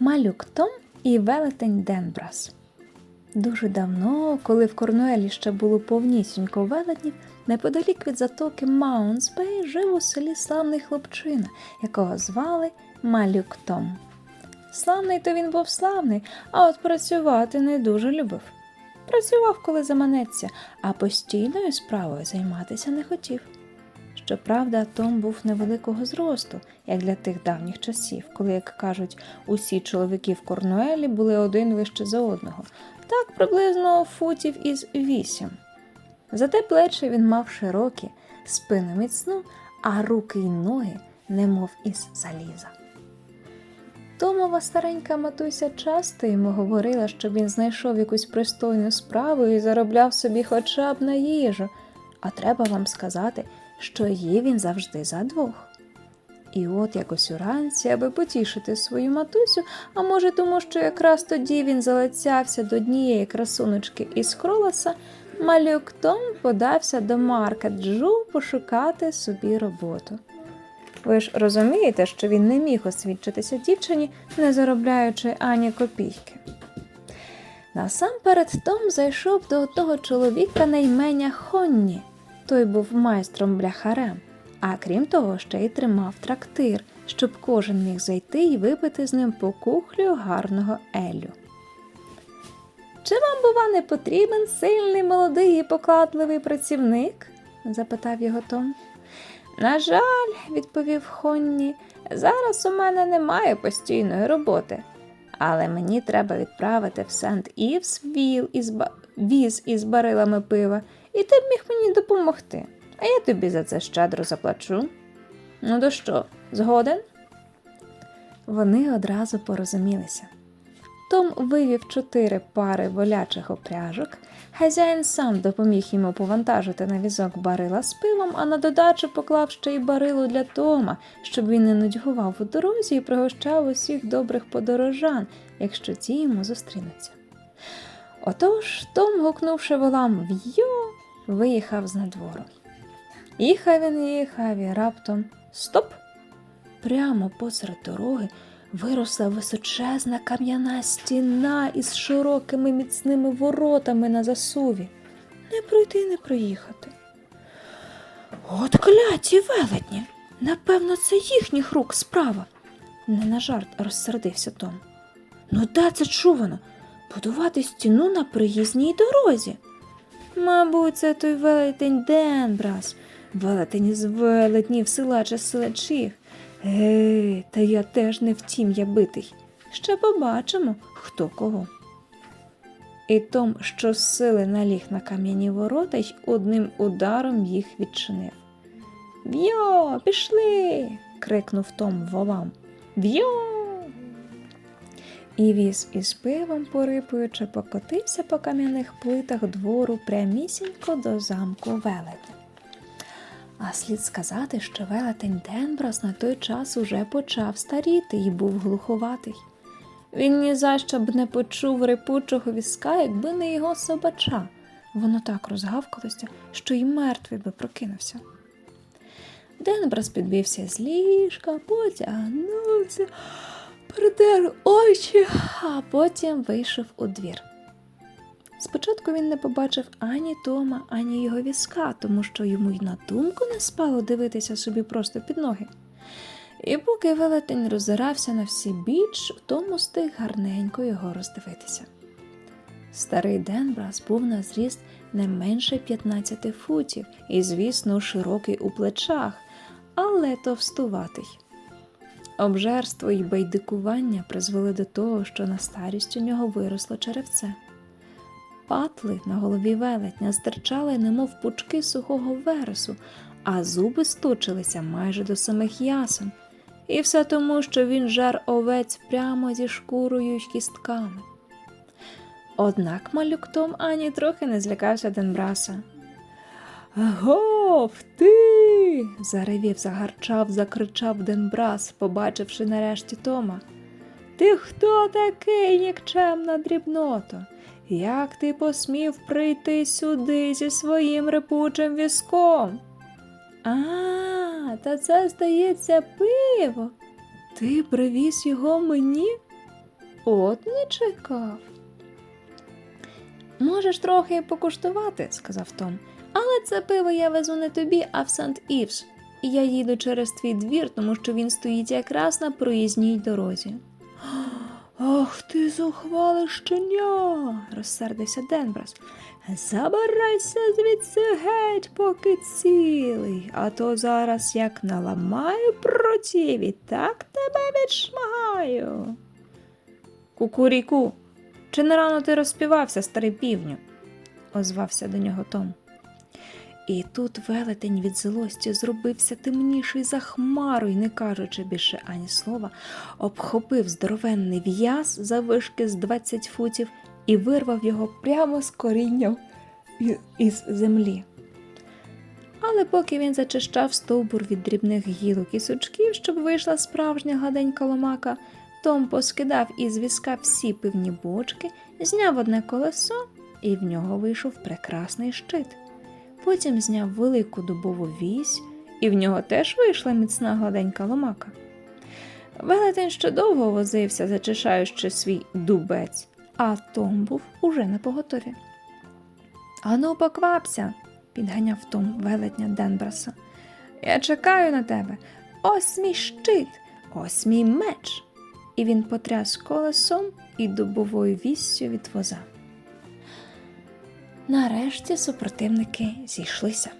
Малюк Том і велетень Денбрас. Дуже давно, коли в Корнуелі ще було повнісінько велетнів, неподалік від затоки Маунсбей жив у селі славний хлопчина, якого звали Малюк Том. Славний то він був славний, а от працювати не дуже любив. Працював, коли заманеться, а постійною справою займатися не хотів. Щоправда, Том був невеликого зросту, як для тих давніх часів, коли, як кажуть, усі чоловіки в Корнуелі були один вище за одного, так приблизно футів із вісім. Зате плечі він мав широкі, спину міцну, а руки й ноги, немов із заліза. Томова старенька матуся часто йому говорила, щоб він знайшов якусь пристойну справу і заробляв собі хоча б на їжу. А треба вам сказати, що їв він завжди за двох. І от якось уранці, аби потішити свою матусю, а може, тому що якраз тоді він залицявся до однієї красуночки із кроласа, малюк Том подався до Марка Джу пошукати собі роботу. Ви ж розумієте, що він не міг освідчитися дівчині, не заробляючи ані копійки. Насамперед Том зайшов до того чоловіка на ім'я Хонні. Той був майстром бляхарем, а крім того, ще й тримав трактир, щоб кожен міг зайти і випити з ним по кухлю гарного Елю. Чи вам, бува, не потрібен сильний, молодий і покладливий працівник? запитав його Том. На жаль, відповів Хонні, зараз у мене немає постійної роботи, але мені треба відправити в Сент Івс віз із барилами пива, і ти б міг мені допомогти, а я тобі за це щедро заплачу. Ну то що, згоден? Вони одразу порозумілися. Том вивів чотири пари волячих опряжок. Хазяїн сам допоміг йому повантажити на візок барила з пивом, а на додачу поклав ще й барилу для Тома, щоб він не нудьгував у дорозі і пригощав усіх добрих подорожан, якщо ті йому зустрінуться. Отож, Том, гукнувши волам в'йо, виїхав з надвору. Їхав він, їхав і раптом стоп! Прямо посеред дороги виросла височезна кам'яна стіна із широкими міцними воротами на засуві. Не пройти, не проїхати. От кляті велетні! Напевно, це їхніх рук справа. Не на жарт розсердився Том. Ну, де це чувано? Будувати стіну на приїзній дорозі. Мабуть, це той велетень Денбрас, велетень із велетнів села чи селачів. Ей, та я теж не втім я битий. Ще побачимо, хто кого. І Том щосили наліг на кам'яні ворота й одним ударом їх відчинив. В'йо, пішли. крикнув Том волам. В'йо. І віз із пивом, порипуючи, покотився по кам'яних плитах двору прямісінько до замку велетня. А слід сказати, що велетень Денбрас на той час уже почав старіти і був глуховатий. Він ні за що б не почув репучого візка, якби не його собача. Воно так розгавкалося, що й мертвий би прокинувся. Денбрас підбився з ліжка, потягнувся, притер очі, а потім вийшов у двір. Спочатку він не побачив ані Тома, ані його візка, тому що йому й на думку не спало дивитися собі просто під ноги. І поки велетень роззирався на всі біч, Том устиг гарненько його роздивитися. Старий Денбрас був на зріст не менше 15 футів і, звісно, широкий у плечах, але товстуватий. Обжерство й байдикування призвели до того, що на старість у нього виросло черевце. Патли на голові велетня стирчали, немов пучки сухого вересу, а зуби сточилися майже до самих ясен. І все тому, що він жар овець прямо зі шкурою й кістками. Однак малюк Том ані трохи не злякався Денбраса. Гов, ти. заревів, загарчав, закричав Денбрас, побачивши нарешті Тома. Ти хто такий, нікчемна дрібното? Як ти посмів прийти сюди зі своїм репучим візком? А, та це, здається, пиво. Ти привіз його мені? От не чекав. Можеш трохи покуштувати, сказав Том. Але це пиво я везу не тобі, а в Сант Івс. І я їду через твій двір, тому що він стоїть якраз на проїзній дорозі. Ах ти зухвале щеня, розсердився Денбрас. Забирайся звідси геть, поки цілий, а то зараз як наламаю протіві, так тебе відшмагаю. Кукуріку, чи не рано ти розпівався, старий півню? озвався до нього Том. І тут велетень від злості зробився темніший за хмару і, не кажучи більше ані слова, обхопив здоровенний в'яз завишки з 20 футів і вирвав його прямо з корінням і- із землі. Але поки він зачищав стовбур від дрібних гілок і сучків, щоб вийшла справжня гладенька ломака, Том поскидав із візка всі пивні бочки, зняв одне колесо, і в нього вийшов прекрасний щит. Потім зняв велику дубову вісь, і в нього теж вийшла міцна гладенька ломака. Велетень ще довго возився, зачищаючи свій дубець, а Том був уже на поготові. Ану, поквапся, підганяв Том велетня Денбраса. Я чекаю на тебе. Ось мій щит, ось мій меч. І він потряс колесом і дубовою віссю від воза. Нарешті супротивники зійшлися.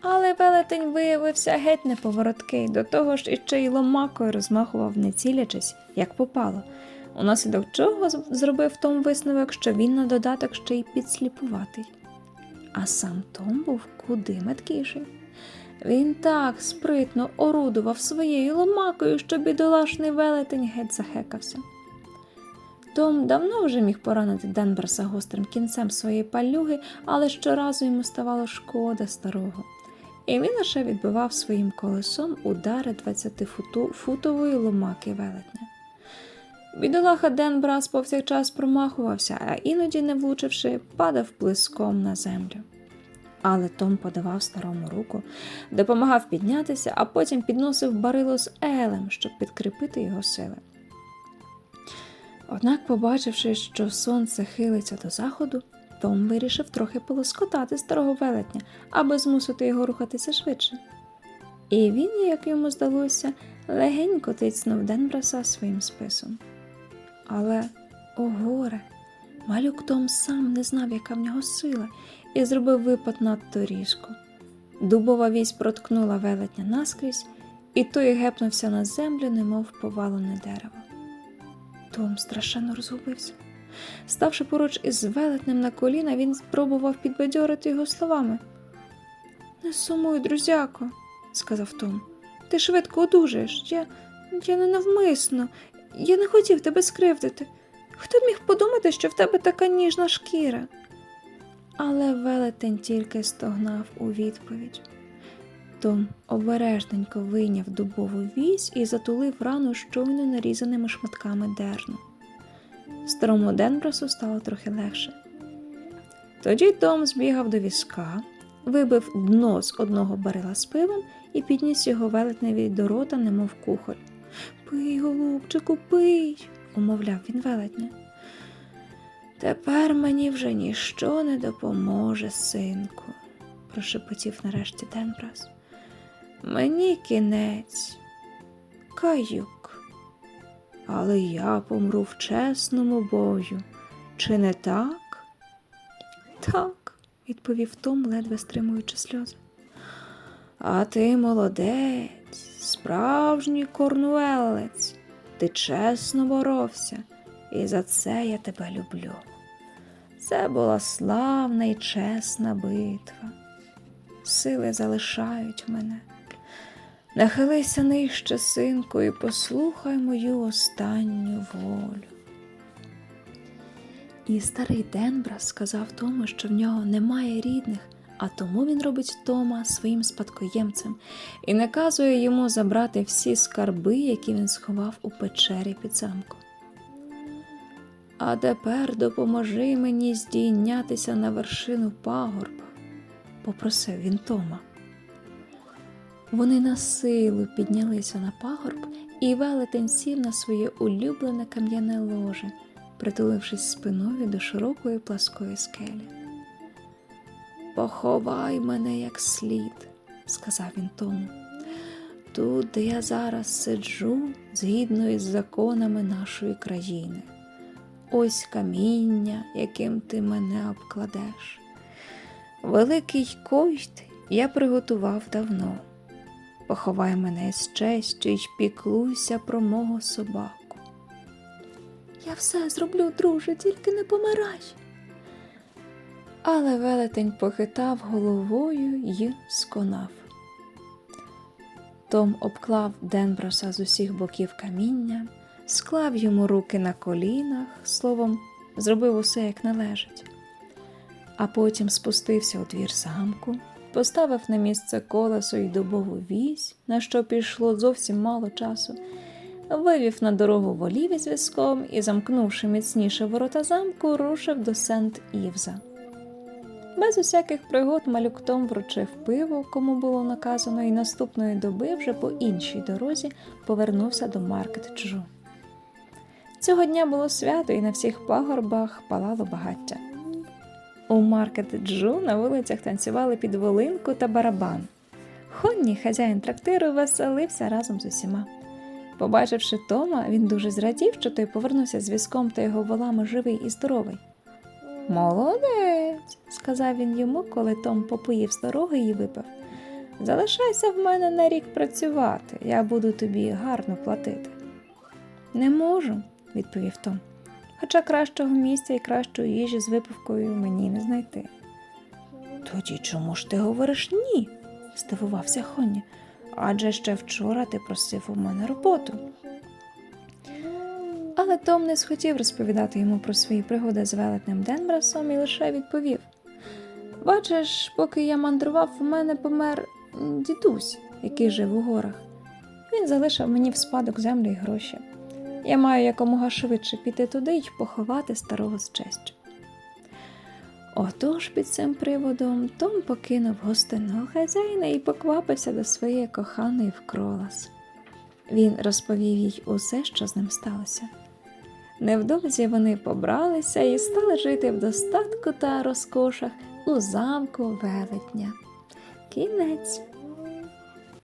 Але велетень виявився геть неповороткий, до того ж іще й ломакою розмахував, не цілячись, як попало, унаслідок чого зробив Том висновок, що він на додаток ще й підсліпуватий. А сам Том був куди меткіший. Він так спритно орудував своєю ломакою, що бідолашний велетень геть захекався. Том давно вже міг поранити Денберса гострим кінцем своєї палюги, але щоразу йому ставало шкода старого. І він лише відбивав своїм колесом удари 20-футової ломаки велетня. Бідолаха Денбрас повсякчас промахувався, а іноді, не влучивши, падав плиском на землю. Але Том подавав старому руку, допомагав піднятися, а потім підносив барило з елем, щоб підкріпити його сили. Однак, побачивши, що сонце хилиться до заходу, Том вирішив трохи полоскотати старого велетня, аби змусити його рухатися швидше. І він, як йому здалося, легенько тицнув Денбраса своїм списом. Але, о горе, малюк Том сам не знав, яка в нього сила, і зробив випад надто різко. Дубова вісь проткнула велетня наскрізь, і той гепнувся на землю, немов повалене дерево. Том страшенно розгубився. Ставши поруч із велетнем на коліна, він спробував підбадьорити його словами. Не сумуй, друзяко, сказав Том. Ти швидко одужаєш. Я, я не навмисно, я не хотів тебе скривдити. Хто міг подумати, що в тебе така ніжна шкіра? Але велетень тільки стогнав у відповідь. Том обережненько вийняв дубову вісь і затулив рану щойно нарізаними шматками дерну. Старому Денбрасу стало трохи легше. Тоді Том збігав до візка, вибив дно з одного барила з пивом і підніс його велетневі до рота, немов кухоль. Пий, голубчику, пий, умовляв він велетня. Тепер мені вже ніщо не допоможе, синку, прошепотів нарешті Денбрас. Мені кінець, каюк. Але я помру в чесному бою. Чи не так? Так, відповів Том, ледве стримуючи сльози. А ти молодець, справжній корнуелець. Ти чесно боровся, і за це я тебе люблю. Це була славна і чесна битва. Сили залишають мене. Нахилися нижче, синку, і послухай мою останню волю. І старий Денбрас сказав Тому, що в нього немає рідних, а тому він робить Тома своїм спадкоємцем і наказує йому забрати всі скарби, які він сховав у печері під замком. А тепер допоможи мені здійнятися на вершину пагорба, попросив він Тома. Вони на силу піднялися на пагорб і велетень сів на своє улюблене кам'яне ложе, притулившись спиною до широкої пласкої скелі. Поховай мене як слід, сказав він тому. Тут, де я зараз сиджу, згідно із законами нашої країни. Ось каміння, яким ти мене обкладеш. Великий койт я приготував давно. Поховай мене з честю й піклуйся про мого собаку. Я все зроблю, друже, тільки не помирай. Але велетень похитав головою й сконав. Том обклав Денброса з усіх боків каміння, склав йому руки на колінах, словом, зробив усе як належить. А потім спустився у двір замку, поставив на місце колесо й дубову вісь, на що пішло зовсім мало часу, вивів на дорогу волів із візком і, замкнувши міцніше ворота замку, рушив до Сент Івза. Без усяких пригод малюк Том вручив пиво, кому було наказано, і наступної доби вже по іншій дорозі повернувся до Маркет. Цього дня було свято, і на всіх пагорбах палало багаття. У Маркет Джу на вулицях танцювали під волинку та барабан. Хонні, хазяїн трактиру, веселився разом з усіма. Побачивши Тома, він дуже зрадів, що той повернувся з візком та його волами живий і здоровий. Молодець, сказав він йому, коли Том попоїв з дороги і випив. Залишайся в мене на рік працювати, я буду тобі гарно платити. Не можу, відповів Том. Хоча кращого місця і кращої їжі з випивкою мені не знайти. Тоді чому ж ти говориш ні? здивувався Хонні. Адже ще вчора ти просив у мене роботу. Але Том не схотів розповідати йому про свої пригоди з велетнем Денбрасом і лише відповів: Бачиш, поки я мандрував, у мене помер дідусь, який жив у горах. Він залишив мені в спадок землю і гроші. Я маю якомога швидше піти туди й поховати старого з честю. Отож під цим приводом Том покинув гостинного хазяїна і поквапився до своєї коханої в кролас. Він розповів їй усе, що з ним сталося. Невдовзі вони побралися і стали жити в достатку та розкошах у замку велетня. Кінець.